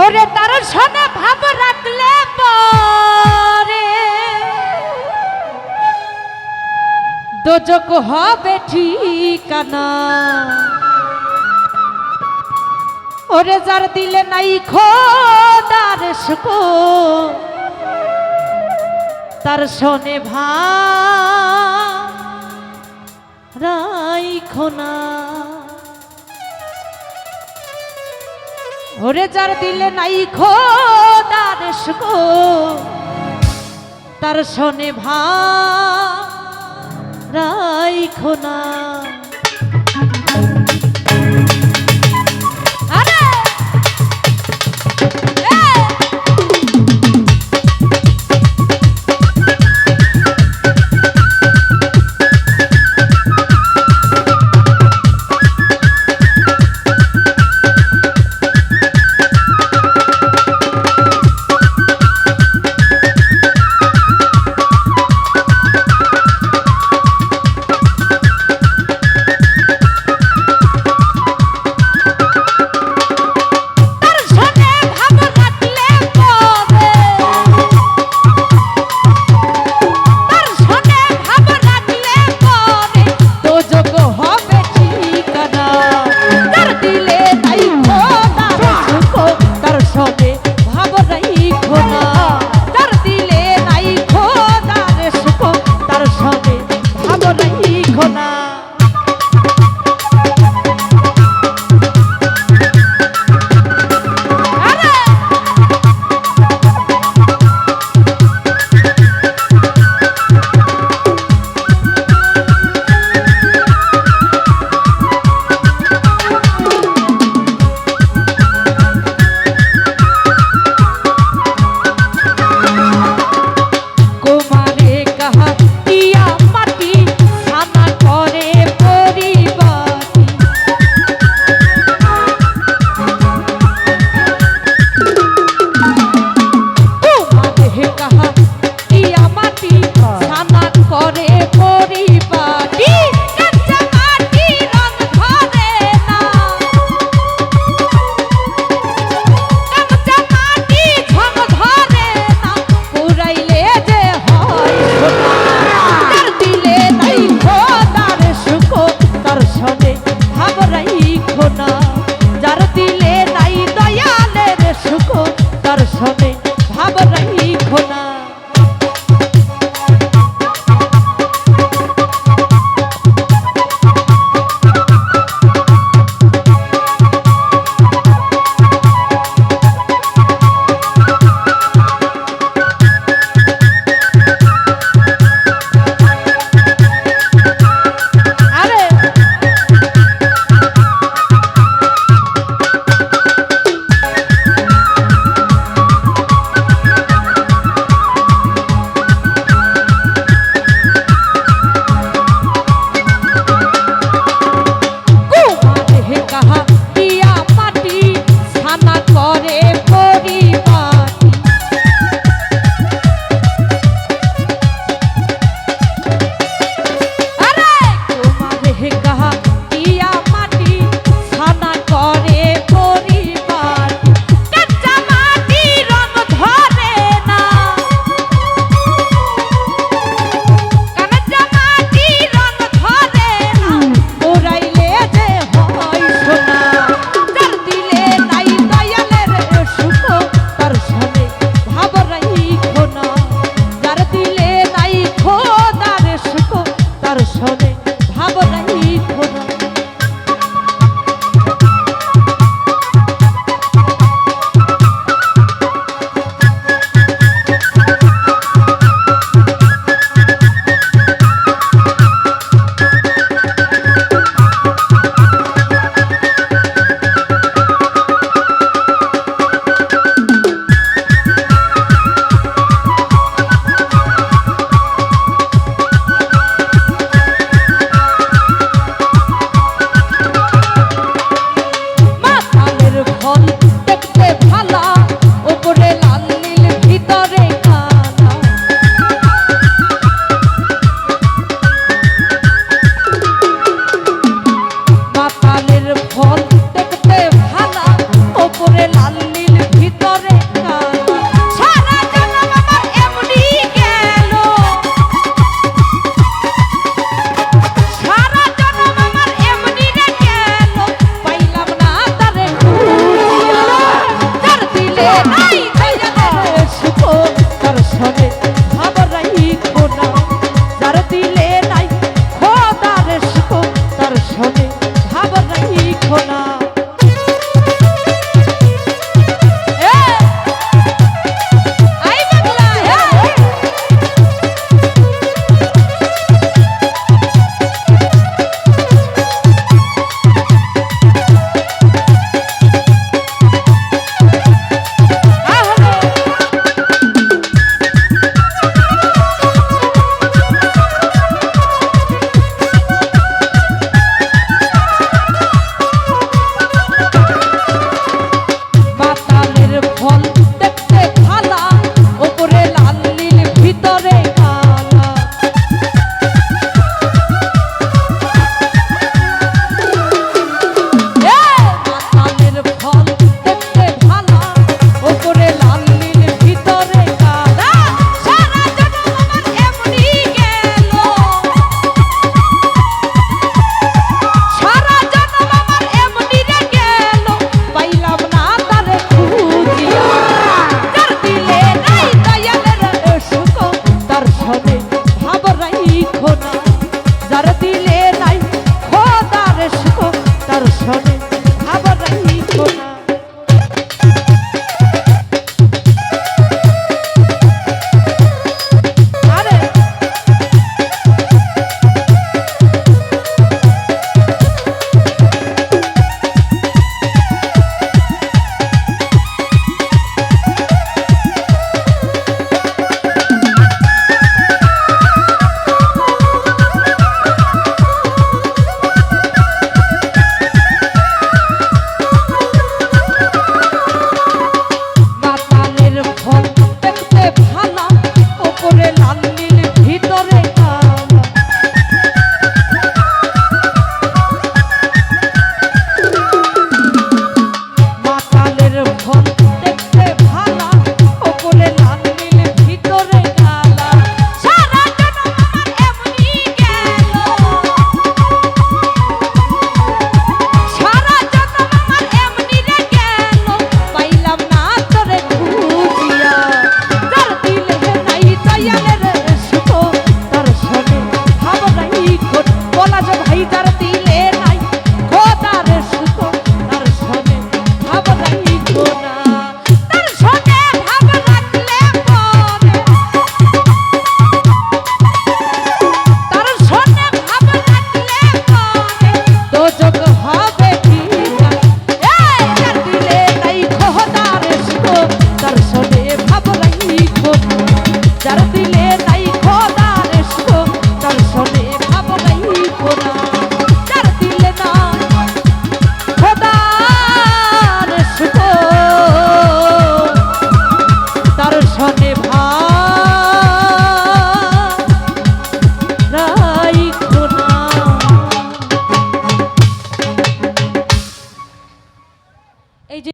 ওরে তার সোনা ভাব রাখলে পরে। দোজক হবে ঠিকানা। ওরে যার দিলে নাই খোদার শুকো তার শোনে ভাই খোনা ওরে যার দিলে নাই খো খোদার সুকো তার শোনে ভাই খোনা